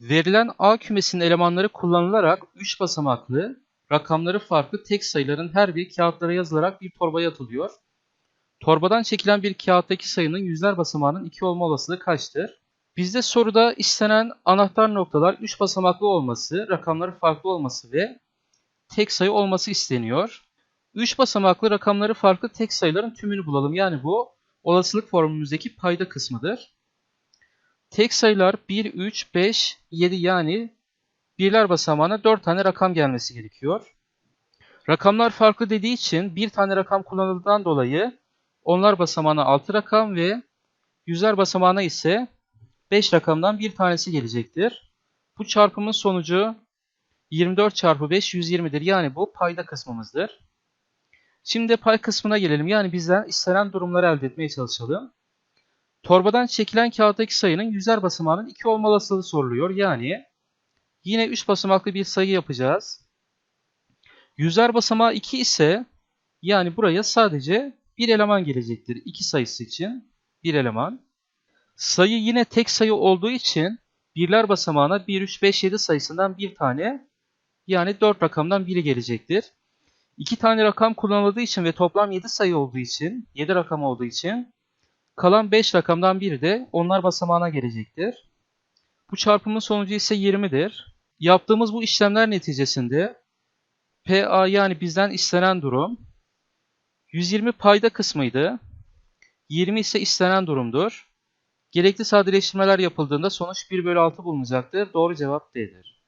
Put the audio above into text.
Verilen A kümesinin elemanları kullanılarak 3 basamaklı, rakamları farklı tek sayıların her biri kağıtlara yazılarak bir torbaya atılıyor. Torbadan çekilen bir kağıttaki sayının yüzler basamağının 2 olma olasılığı kaçtır? Bizde soruda istenen anahtar noktalar 3 basamaklı olması, rakamları farklı olması ve tek sayı olması isteniyor. 3 basamaklı rakamları farklı tek sayıların tümünü bulalım. Yani bu olasılık formülümüzdeki payda kısmıdır. Tek sayılar 1, 3, 5, 7 yani birler basamağına 4 tane rakam gelmesi gerekiyor. Rakamlar farklı dediği için bir tane rakam kullanıldığından dolayı onlar basamağına 6 rakam ve yüzler basamağına ise 5 rakamdan bir tanesi gelecektir. Bu çarpımın sonucu 24 çarpı 5 120'dir. Yani bu payda kısmımızdır. Şimdi pay kısmına gelelim. Yani bizden istenen durumları elde etmeye çalışalım. Torbadan çekilen kağıttaki sayının yüzer basamağının 2 olma olasılığı soruluyor. Yani yine 3 basamaklı bir sayı yapacağız. Yüzer basamağı 2 ise yani buraya sadece bir eleman gelecektir. 2 sayısı için bir eleman. Sayı yine tek sayı olduğu için birler basamağına 1, 3, 5, 7 sayısından bir tane yani 4 rakamdan biri gelecektir. 2 tane rakam kullanıldığı için ve toplam 7 sayı olduğu için, 7 rakam olduğu için kalan 5 rakamdan biri de onlar basamağına gelecektir. Bu çarpımın sonucu ise 20'dir. Yaptığımız bu işlemler neticesinde PA yani bizden istenen durum 120 payda kısmıydı. 20 ise istenen durumdur. Gerekli sadeleştirmeler yapıldığında sonuç 1 bölü 6 bulunacaktır. Doğru cevap D'dir.